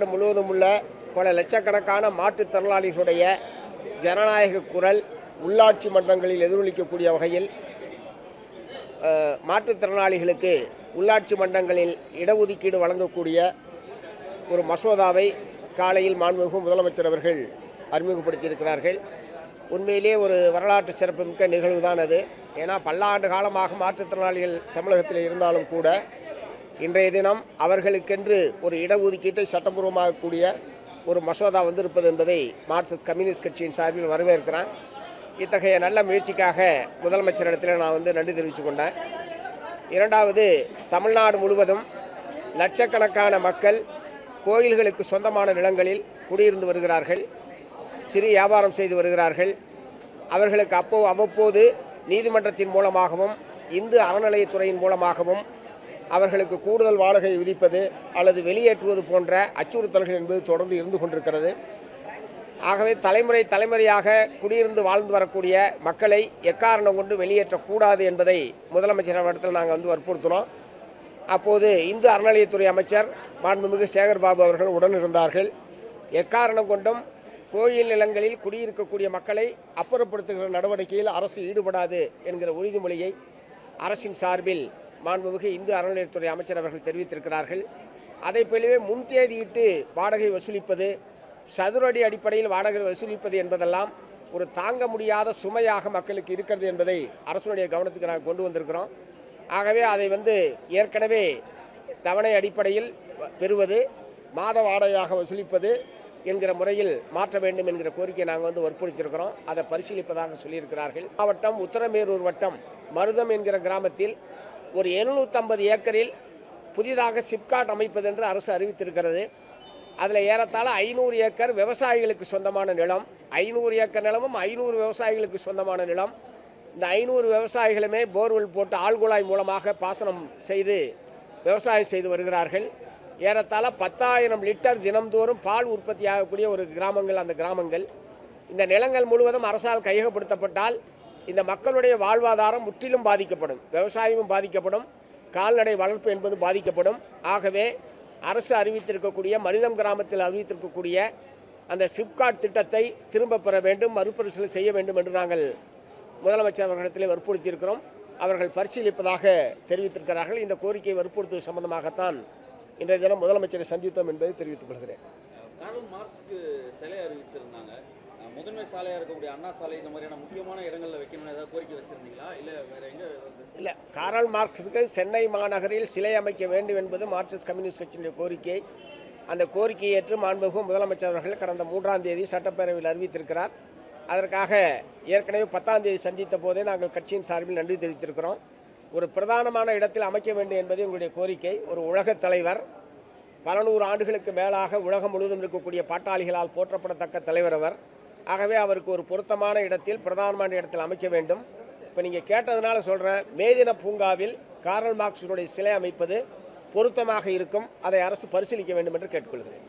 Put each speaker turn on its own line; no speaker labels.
நாடு முழுவதும் உள்ள பல லட்சக்கணக்கான மாற்றுத்திறனாளிகளுடைய ஜனநாயக குரல் உள்ளாட்சி மன்றங்களில் எதிரொலிக்கக்கூடிய வகையில் மாற்றுத்திறனாளிகளுக்கு உள்ளாட்சி மன்றங்களில் இடஒதுக்கீடு வழங்கக்கூடிய ஒரு மசோதாவை காலையில் மாண்புமிகு முதலமைச்சர் அவர்கள் அறிமுகப்படுத்தியிருக்கிறார்கள். உண்மையிலே ஒரு வரலாற்று சிறப்புமிக்க நிகழ்வு தான் அது. ஏன்னா பல்லாண்டு காலமாக மாற்றுத்திறனாளிகள் தமிழகத்தில் இருந்தாலும் கூட இன்றைய தினம் அவர்களுக்கென்று ஒரு இடஒதுக்கீட்டை சட்டபூர்வமாகக்கூடிய ஒரு மசோதா வந்திருப்பது என்பதை மார்க்சிஸ்ட் கம்யூனிஸ்ட் கட்சியின் சார்பில் வரவேற்கிறேன். இத்தகைய நல்ல முயற்சிக்காக முதலமைச்சரிடத்தில் நான் வந்து நன்றி தெரிவித்துக் கொண்டேன். இரண்டாவது தமிழ்நாடு முழுவதும் லட்சக்கணக்கான மக்கள் கோயில்களுக்கு சொந்தமான நிலங்களில் குடியிருந்து வருகிறார்கள் சிறு வியாபாரம் செய்து வருகிறார்கள். அவர்களுக்கு அப்போ அவ்வப்போது நீதிமன்றத்தின் மூலமாகவும் இந்து அறநிலையத்துறையின் மூலமாகவும் அவர்களுக்கு கூடுதல் வாடகை விதிப்பது அல்லது வெளியேற்றுவது போன்ற அச்சுறுத்தல்கள் என்பது தொடர்ந்து இருந்து கொண்டிருக்கிறது. ஆகவே தலைமுறை தலைமுறையாக குடியிருந்து வாழ்ந்து வரக்கூடிய மக்களை எக்காரணம் கொண்டு வெளியேற்றக்கூடாது என்பதை முதலமைச்சர் அவரிடத்தில் நாங்கள் வந்து வற்புறுத்தினோம். அப்போது இந்து அறநிலையத்துறை அமைச்சர் மாண்புமிகு சேகர் பாபு அவர்கள் உடன் இருந்தார்கள் எக்காரணம் கொண்டும் கோயில் நிலங்களில் குடியிருக்கக்கூடிய மக்களை அப்புறப்படுத்துகிற நடவடிக்கையில் அரசு ஈடுபடாது என்கிற உறுதிமொழியை அரசின் சார்பில் மாண்புமிகு இந்து அறநிலையத்துறை அமைச்சர் அவர்கள் தெரிவித்திருக்கிறார்கள். அதை போலவே முன்தேதியிட்டு வாடகை வசூலிப்பது சதுரடி அடிப்படையில் வாடகை வசூலிப்பது என்பதெல்லாம் ஒரு தாங்க முடியாத சுமையாக மக்களுக்கு இருக்கிறது என்பதை அரசுடைய கவனத்துக்கு நாங்கள் கொண்டு வந்திருக்கிறோம். ஆகவே அதை வந்து ஏற்கனவே தவணை அடிப்படையில் வ- பெறுவது மாத வாடகையாக வசூலிப்பது என்கிற முறையில் மாற்ற வேண்டும் என்கிற கோரிக்கையை நாங்கள் வந்து வற்புறுத்தியிருக்கிறோம். அதை பரிசீலிப்பதாக சொல்லியிருக்கிறார்கள். மாவட்டம் உத்தரமேரூர் வட்டம் மருதம் என்கிற கிராமத்தில் ஒரு 750 ஏக்கரில் புதிதாக சிப்காட் அமைப்பது என்று அரசு அறிவித்திருக்கிறது. அதில் ஏறத்தாழ ஐநூறு ஏக்கர் விவசாயிகளுக்கு சொந்தமான நிலம் ஐநூறு ஏக்கர் நிலமும் ஐநூறு விவசாயிகளுக்கு சொந்தமான நிலம். இந்த ஐநூறு விவசாயிகளுமே போர்வெல் போட்டு ஆழ்குழாய் மூலமாக பாசனம் செய்து விவசாயம் செய்து வருகிறார்கள். ஏறத்தாழ பத்தாயிரம் லிட்டர் தினம்தோறும் பால் உற்பத்தி ஆகக்கூடிய ஒரு கிராமங்கள் அந்த கிராமங்கள். இந்த நிலங்கள் முழுவதும் அரசால் கையகப்படுத்தப்பட்டால் இந்த மக்களுடைய வாழ்வாதாரம் முற்றிலும் பாதிக்கப்படும். விவசாயமும் பாதிக்கப்படும். கால்நடை வளர்ப்பு என்பது பாதிக்கப்படும். ஆகவே அரசு அறிவித்திருக்கக்கூடிய மனிதம் கிராமத்தில் அறிவித்திருக்கக்கூடிய அந்த சிப்காட் திட்டத்தை திரும்ப பெற வேண்டும் மறுபரிசீலனை செய்ய வேண்டும் என்று நாங்கள் முதலமைச்சர் அவர்களிடத்திலே வற்புறுத்தியிருக்கிறோம். அவர்கள் பரிசீலிப்பதாக தெரிவித்திருக்கிறார்கள். இந்த கோரிக்கையை வற்புறுத்துவது சம்பந்தமாகத்தான் இன்றைய தினம் முதலமைச்சரை சந்தித்தோம் என்பதை தெரிவித்துக் கொள்கிறேன்.
முதன்மை சாலையாக இருக்கக்கூடிய அண்ணா சாலை இந்த மாதிரியான முக்கியமான இடங்களில் வைக்கணும்னு ஏதாவது கோரிக்கை வச்சிருந்தீங்களா? இல்லை வேற எங்கே
இல்லை காரல் மார்க்ஸுக்கு சென்னை மாநகரில் சிலை அமைக்க வேண்டும் என்பது மார்க்சிஸ்ட் கம்யூனிஸ்ட் கட்சியினுடைய கோரிக்கை. அந்த கோரிக்கையை ஏற்று மாண்புமிகு முதலமைச்சர் அவர்கள் கடந்த மூன்றாம் தேதி சட்டப்பேரவையில் அறிவித்திருக்கிறார். அதற்காக ஏற்கனவே பத்தாம் தேதி சந்தித்த போதே நாங்கள் கட்சியின் சார்பில் நன்றி தெரிவித்திருக்கிறோம். ஒரு பிரதானமான இடத்தில் அமைக்க வேண்டும் என்பது எங்களுடைய கோரிக்கை. ஒரு உலகத் தலைவர் பல நூறு ஆண்டுகளுக்கு மேலாக உலகம் முழுவதும் இருக்கக்கூடிய பாட்டாளிகளால் போற்றப்படத்தக்க தலைவர் அவர். ஆகவே அவருக்கு ஒரு பொருத்தமான இடத்தில் பிரதானமான இடத்தில் அமைக்க வேண்டும். இப்போ நீங்கள் கேட்டதுனால சொல்கிறேன் மேதின பூங்காவில் காரல் மார்க்ஸினுடைய சிலை அமைப்பது பொருத்தமாக இருக்கும். அதை அரசு பரிசீலிக்க வேண்டும் என்று கேட்டுக்கொள்கிறேன்.